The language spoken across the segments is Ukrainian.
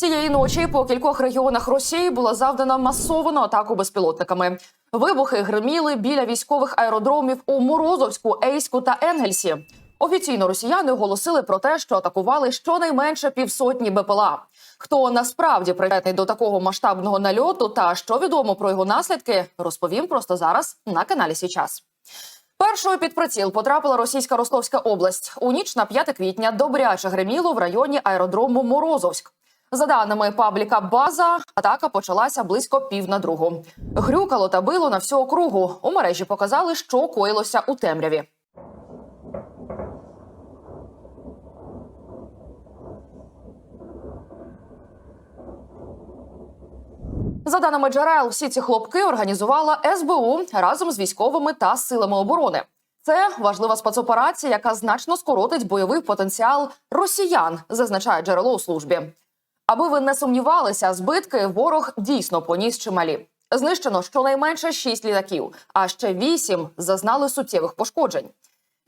Цієї ночі по кількох регіонах Росії була завдана масовану атаку безпілотниками. Вибухи гриміли біля військових аеродромів у Морозовську, Ейську та Енгельсі. Офіційно росіяни оголосили про те, що атакували щонайменше півсотні БПЛА. Хто насправді причетний до такого масштабного нальоту та що відомо про його наслідки, розповім просто зараз на каналі Січас. Першою під приціл потрапила російська Ростовська область. У ніч на 5 квітня добряче гриміло в районі аеродрому Морозовськ. За даними пабліка База, атака почалася близько пів на другу. Грюкало та било на всю округу. У мережі показали, що коїлося у темряві. За даними джерел, всі ці хлопки організувала СБУ разом з військовими та силами оборони. Це важлива спецоперація, яка значно скоротить бойовий потенціал росіян, зазначає джерело у службі. Аби ви не сумнівалися, збитки ворог дійсно поніс чималі. Знищено щонайменше 6 літаків, а ще 8 зазнали суттєвих пошкоджень.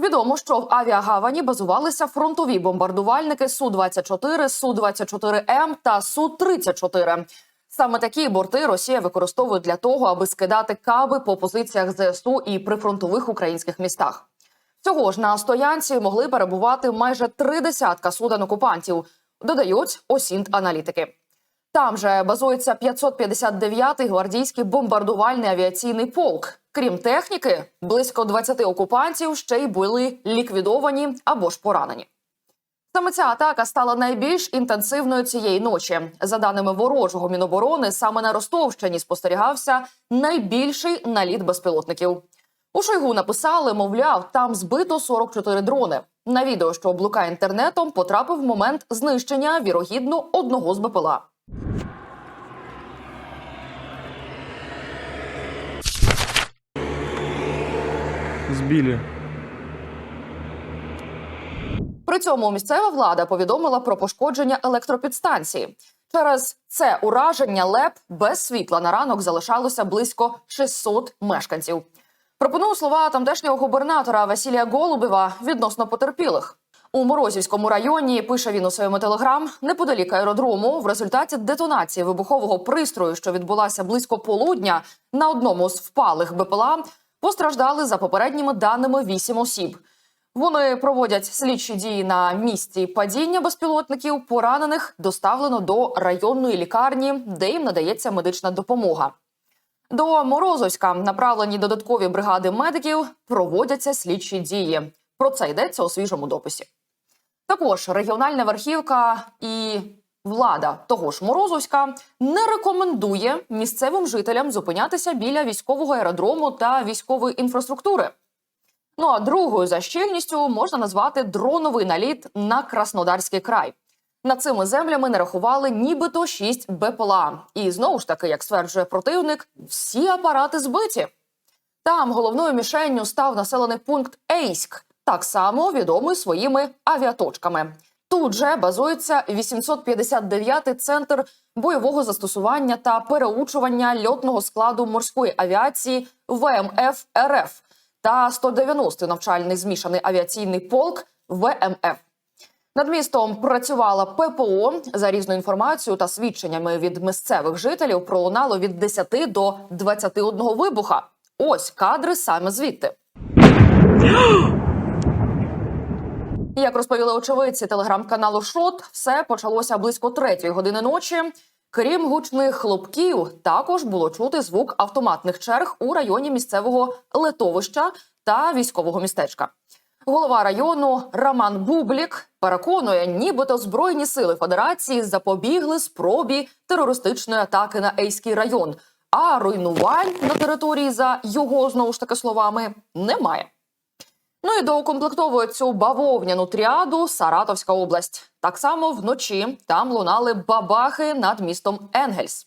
Відомо, що в авіагавані базувалися фронтові бомбардувальники су 24 су 24 м та су 34 Саме такі борти Росія використовує для того, аби скидати каби по позиціях ЗСУ і прифронтових українських містах. Цього ж на стоянці могли перебувати майже три десятка суден окупантів. Додають осінт-аналітики. Там же базується 559-й гвардійський бомбардувальний авіаційний полк. Крім техніки, близько 20 окупантів ще й були ліквідовані або ж поранені. Саме ця атака стала найбільш інтенсивною цієї ночі. За даними ворожого міноборони, саме на Ростовщині спостерігався найбільший наліт безпілотників. У Шойгу написали, мовляв, там збито 44 дрони. На відео, що блукає інтернетом, потрапив момент знищення вірогідно одного з БПЛА. Сбили. При цьому місцева влада повідомила про пошкодження електропідстанції. Через це ураження ЛЕП без світла на ранок залишалося близько 600 мешканців. Пропоную слова тамтешнього губернатора Василія Голубєва відносно потерпілих. У Морозівському районі пише він у своєму телеграм неподалік аеродрому. В результаті детонації вибухового пристрою, що відбулася близько полудня, на одному з впалих БПЛА постраждали за попередніми даними 8 осіб. Вони проводять слідчі дії на місці падіння безпілотників. Поранених доставлено до районної лікарні, де їм надається медична допомога. До Морозовська направлені додаткові бригади медиків проводяться слідчі дії. Про це йдеться у свіжому дописі. Також регіональна верхівка і влада того ж Морозовська не рекомендує місцевим жителям зупинятися біля військового аеродрому та військової інфраструктури. Ну а другою за щільністю можна назвати дроновий наліт на Краснодарський край. Над цими землями нарахували нібито 6 БПЛА. І знову ж таки, як стверджує противник, всі апарати збиті. Там головною мішенню став населений пункт Ейськ, так само відомий своїми авіаточками. Тут же базується 859-й центр бойового застосування та переучування льотного складу морської авіації ВМФ РФ та 190-й навчальний змішаний авіаційний полк ВМФ. Над містом працювала ППО за різною інформацією та свідченнями від місцевих жителів пролунало від 10 до 21 вибуха. Ось кадри саме звідти. Як розповіли очевидці телеграм-каналу Шот, все почалося близько третьої години ночі. Крім гучних хлопків, також було чути звук автоматних черг у районі місцевого летовища та військового містечка. Голова району Роман Бублік переконує, нібито збройні сили федерації запобігли спробі терористичної атаки на Ейський район. А руйнувань на території за його знову ж таки словами немає. Ну і доукомплектовує цю бавовняну тріаду Саратовська область. Так само вночі там лунали бабахи над містом Енгельс.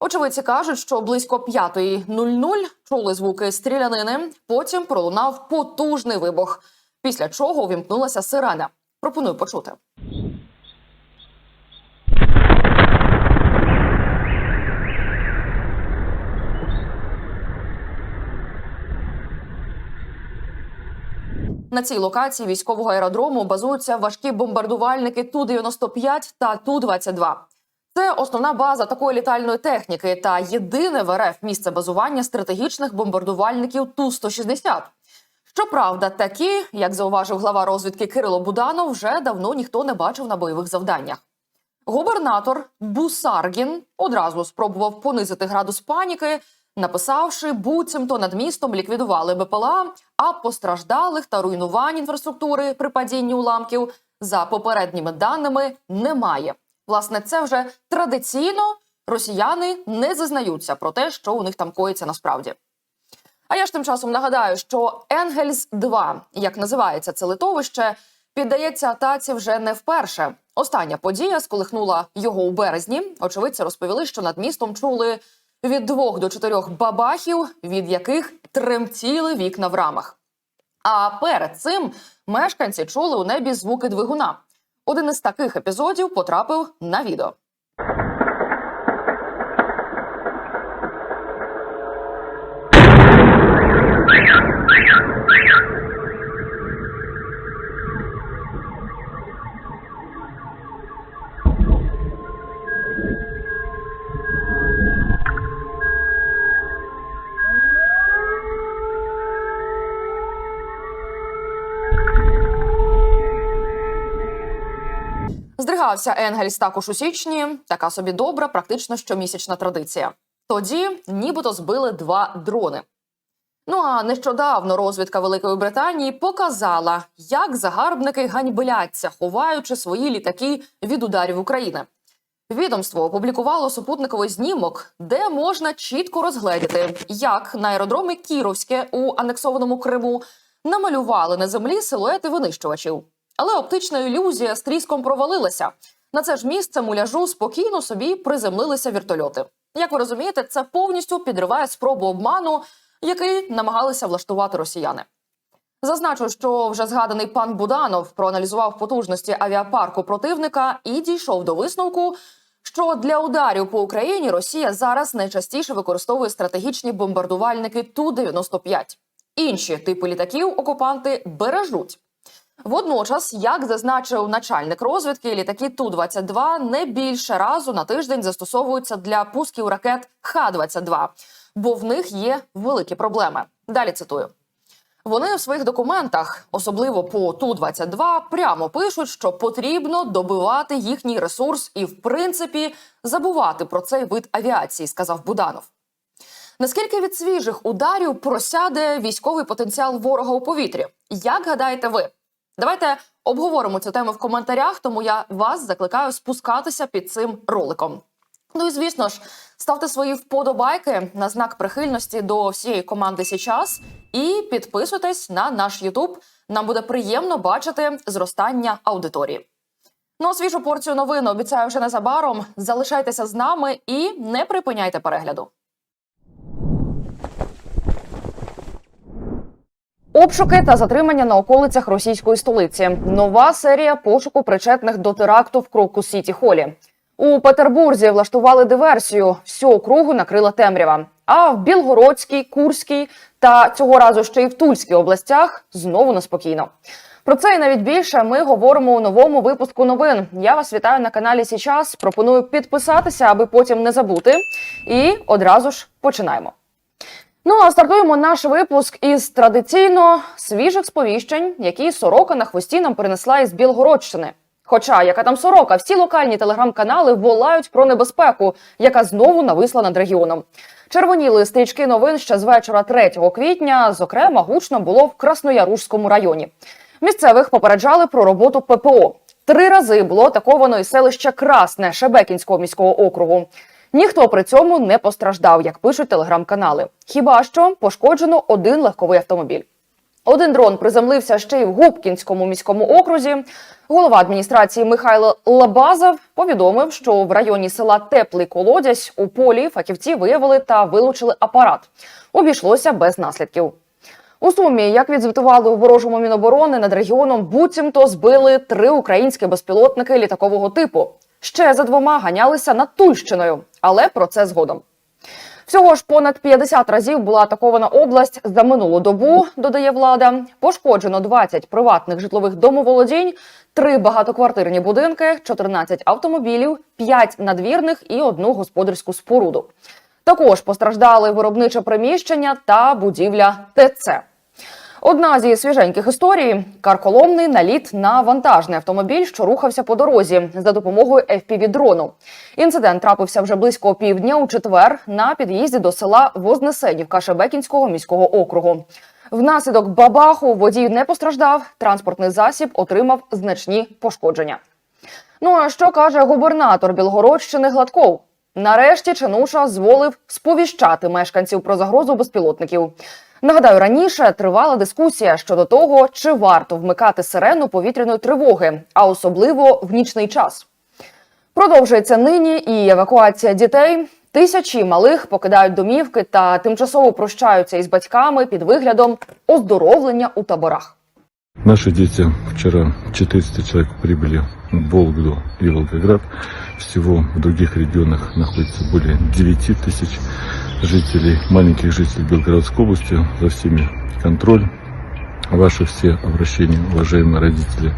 Очевидці кажуть, що близько 5.00 чули звуки стрілянини. Потім пролунав потужний вибух. Після чого увімкнулася сирена. Пропоную почути. На цій локації військового аеродрому базуються важкі бомбардувальники Ту-95 та Ту-22. Це основна база такої літальної техніки та єдине в РФ місце базування стратегічних бомбардувальників Ту-160. Щоправда, такі, як зауважив глава розвідки Кирило Буданов, вже давно ніхто не бачив на бойових завданнях. Губернатор Бусаргін одразу спробував понизити градус паніки, написавши, буцімто над містом ліквідували БПЛА, а постраждалих та руйнувань інфраструктури при падінні уламків за попередніми даними немає. Власне, це вже традиційно росіяни не зазнаються про те, що у них там коїться насправді. А я ж тим часом нагадаю, що Енгельс 2 як називається це литовище, піддається атаці вже не вперше. Остання подія сколихнула його у березні. Очевидці розповіли, що над містом чули від двох до чотирьох бабахів, від яких тремтіли вікна в рамах. А перед цим мешканці чули у небі звуки двигуна. Один із таких епізодів потрапив на відео. Здригався Енгельс також у січні. Така собі добра, практично щомісячна традиція. Тоді нібито збили два дрони. Ну а нещодавно розвідка Великої Британії показала, як загарбники ганьбляться, ховаючи свої літаки від ударів України. Відомство опублікувало супутниковий знімок, де можна чітко розгледіти, як на аеродромі Кіровське у анексованому Криму намалювали на землі силуети винищувачів. Але оптична ілюзія з тріском провалилася. На це ж місце муляжу спокійно собі приземлилися вертольоти. Як ви розумієте, це повністю підриває спробу обману, який намагалися влаштувати росіяни. Зазначу, що вже згаданий пан Буданов проаналізував потужності авіапарку противника і дійшов до висновку, що для ударів по Україні Росія зараз найчастіше використовує стратегічні бомбардувальники Ту-95. Інші типи літаків окупанти бережуть. Водночас, як зазначив начальник розвідки, літаки Ту-22 не більше разу на тиждень застосовуються для пусків ракет Х-22, бо в них є великі проблеми. Далі цитую. Вони у своїх документах, особливо по Ту-22, прямо пишуть, що потрібно добивати їхній ресурс і, в принципі, забувати про цей вид авіації, сказав Буданов. Наскільки від свіжих ударів просяде військовий потенціал ворога у повітрі? Як гадаєте ви? Давайте обговоримо цю тему в коментарях, тому я вас закликаю спускатися під цим роликом. Ну і звісно ж, ставте свої вподобайки на знак прихильності до всієї команди Січас і підписуйтесь на наш Ютуб. Нам буде приємно бачити зростання аудиторії. Ну, а свіжу порцію новин обіцяю вже незабаром. Залишайтеся з нами і не припиняйте перегляду. Обшуки та затримання на околицях російської столиці. Нова серія пошуку причетних до теракту в Кроку Сіті Холі. У Петербурзі влаштували диверсію. Всю округу накрила темрява. А в Білгородській, Курській та цього разу ще й в Тульській областях знову неспокійно. Про це і навіть більше ми говоримо у новому випуску новин. Я вас вітаю на каналі Січас. Пропоную підписатися, аби потім не забути. І одразу ж починаємо. Ну а стартуємо наш випуск із традиційно свіжих сповіщень, які сорока на хвості нам принесла із Білгородщини. Хоча яка там сорока, всі локальні телеграм-канали волають про небезпеку, яка знову нависла над регіоном. Червоніли стрічки новин ще з вечора 3 квітня. Зокрема, гучно було в Краснояружському районі. Місцевих попереджали про роботу ППО. Три рази було атаковано і селище Красне Шебекінського міського округу. Ніхто при цьому не постраждав, як пишуть телеграм-канали. Хіба що пошкоджено один легковий автомобіль. Один дрон приземлився ще й в Губкінському міському окрузі. Голова адміністрації Михайло Лабазов повідомив, що в районі села Теплий Колодязь у полі фахівці виявили та вилучили апарат. Обійшлося без наслідків. У сумі, як відзвітували у ворожому міноборони, над регіоном буцімто збили три українські безпілотники літакового типу. Ще за двома ганялися над Тульщиною, але про це згодом. Всього ж понад 50 разів була атакована область за минулу добу, додає влада. Пошкоджено 20 приватних житлових домоволодінь, 3 багатоквартирні будинки, 14 автомобілів, 5 надвірних і одну господарську споруду. Також постраждали виробниче приміщення та будівля ТЦ. Одна зі свіженьких історій карколомний наліт на вантажний автомобіль, що рухався по дорозі за допомогою FPV-дрону. Інцидент трапився вже близько півдня у четвер на під'їзді до села Вознесенівка Шебекінського міського округу. Внаслідок бабаху водій не постраждав. Транспортний засіб отримав значні пошкодження. Ну а що каже губернатор Білгородщини Гладков? Нарешті Чинуша зволив сповіщати мешканців про загрозу безпілотників. Нагадаю, раніше тривала дискусія щодо того, чи варто вмикати сирену повітряної тривоги, а особливо в нічний час. Продовжується нині і евакуація дітей. Тисячі малих покидають домівки та тимчасово прощаються із батьками під виглядом оздоровлення у таборах. Наши дети вчера 400 человек прибыли в Вологду и Волгоград. Всего в других регионах находится более 9 тысяч жителей, маленьких жителей Белгородской области. За всеми контроль. Ваши все обращения, уважаемые родители,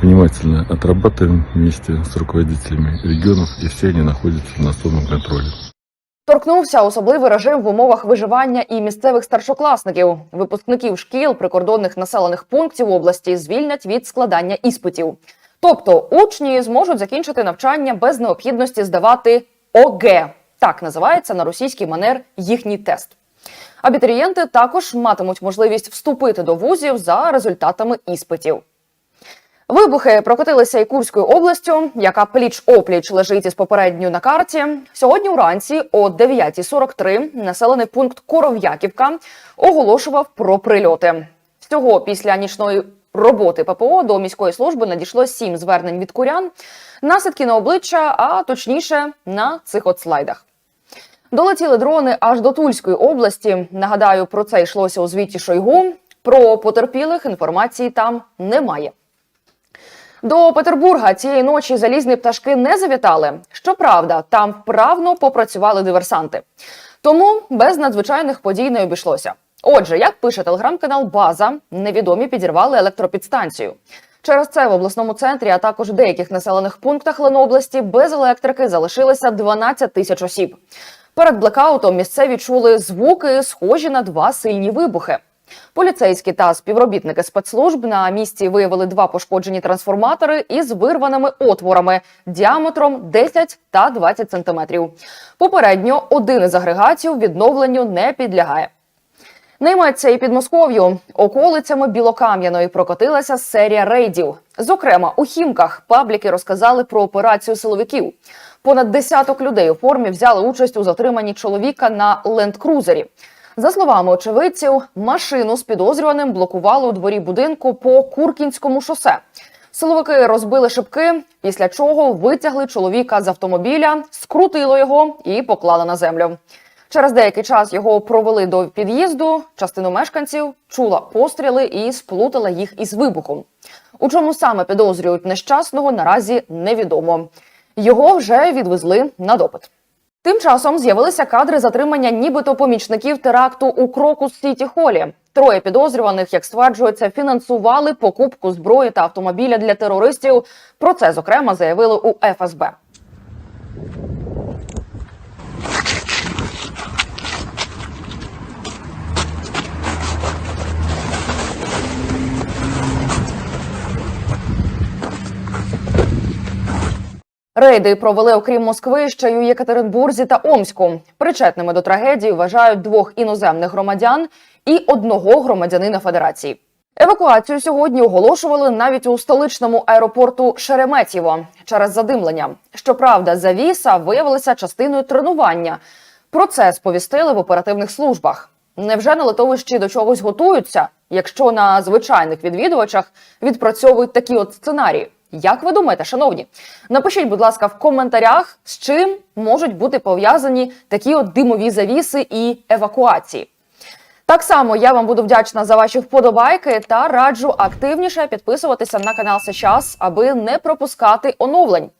внимательно отрабатываем вместе с руководителями регионов, и все они находятся на особом контроле. Торкнувся особливий режим в умовах виживання і місцевих старшокласників. Випускників шкіл прикордонних населених пунктів області звільнять від складання іспитів. Тобто учні зможуть закінчити навчання без необхідності здавати ОГЕ. Так називається на російський манер їхній тест. Абітурієнти також матимуть можливість вступити до вузів за результатами іспитів. Вибухи прокотилися і Курською областю, яка пліч-опліч лежить із попередньою на карті. Сьогодні вранці о 9.43 населений пункт Коров'яківка оголошував про прильоти. Всього після нічної роботи ППО до міської служби надійшло сім звернень від курян. Наслідки на обличчя, а точніше на цих от слайдах. Долетіли дрони аж до Тульської області. Нагадаю, про це йшлося у звіті Шойгу. Про потерпілих інформації там немає. До Петербурга цієї ночі залізні пташки не завітали. Щоправда, там вправно попрацювали диверсанти. Тому без надзвичайних подій не обійшлося. Отже, як пише телеграм-канал База, невідомі підірвали електропідстанцію. Через це в обласному центрі, а також в деяких населених пунктах Ленобласті без електрики залишилося 12 тисяч осіб. Перед блекаутом місцеві чули звуки, схожі на два сильні вибухи. Поліцейські та співробітники спецслужб на місці виявили два пошкоджені трансформатори із вирваними отворами діаметром 10 та 20 сантиметрів. Попередньо один із агрегатів відновленню не підлягає. Не і під Москов'ю. Околицями Білокам'яної прокотилася серія рейдів. Зокрема, у Хімках пабліки розказали про операцію силовиків. Понад десяток людей у формі взяли участь у затриманні чоловіка на ленд-крузері. За словами очевидців, машину з підозрюваним блокували у дворі будинку по Куркінському шосе. Силовики розбили шибки, після чого витягли чоловіка з автомобіля, скрутили його і поклали на землю. Через деякий час його провели до під'їзду. Частину мешканців чула постріли і сплутала їх із вибухом. У чому саме підозрюють нещасного, наразі невідомо. Його вже відвезли на допит. Тим часом з'явилися кадри затримання нібито помічників теракту у кроку Сіті Холі. Троє підозрюваних, як стверджується, фінансували покупку зброї та автомобіля для терористів. Про це зокрема заявили у ФСБ. Рейди провели окрім Москви ще й у Єкатеринбурзі та Омську. Причетними до трагедії вважають двох іноземних громадян і одного громадянина Федерації. Евакуацію сьогодні оголошували навіть у столичному аеропорту Шереметьєво через задимлення. Щоправда, завіса виявилася частиною тренування. Про це сповістили в оперативних службах. Невже на литовищі до чогось готуються, якщо на звичайних відвідувачах відпрацьовують такі от сценарії? Як ви думаєте, шановні? Напишіть, будь ласка, в коментарях, з чим можуть бути пов'язані такі от димові завіси і евакуації. Так само я вам буду вдячна за ваші вподобайки та раджу активніше підписуватися на канал Сейчас, аби не пропускати оновлень.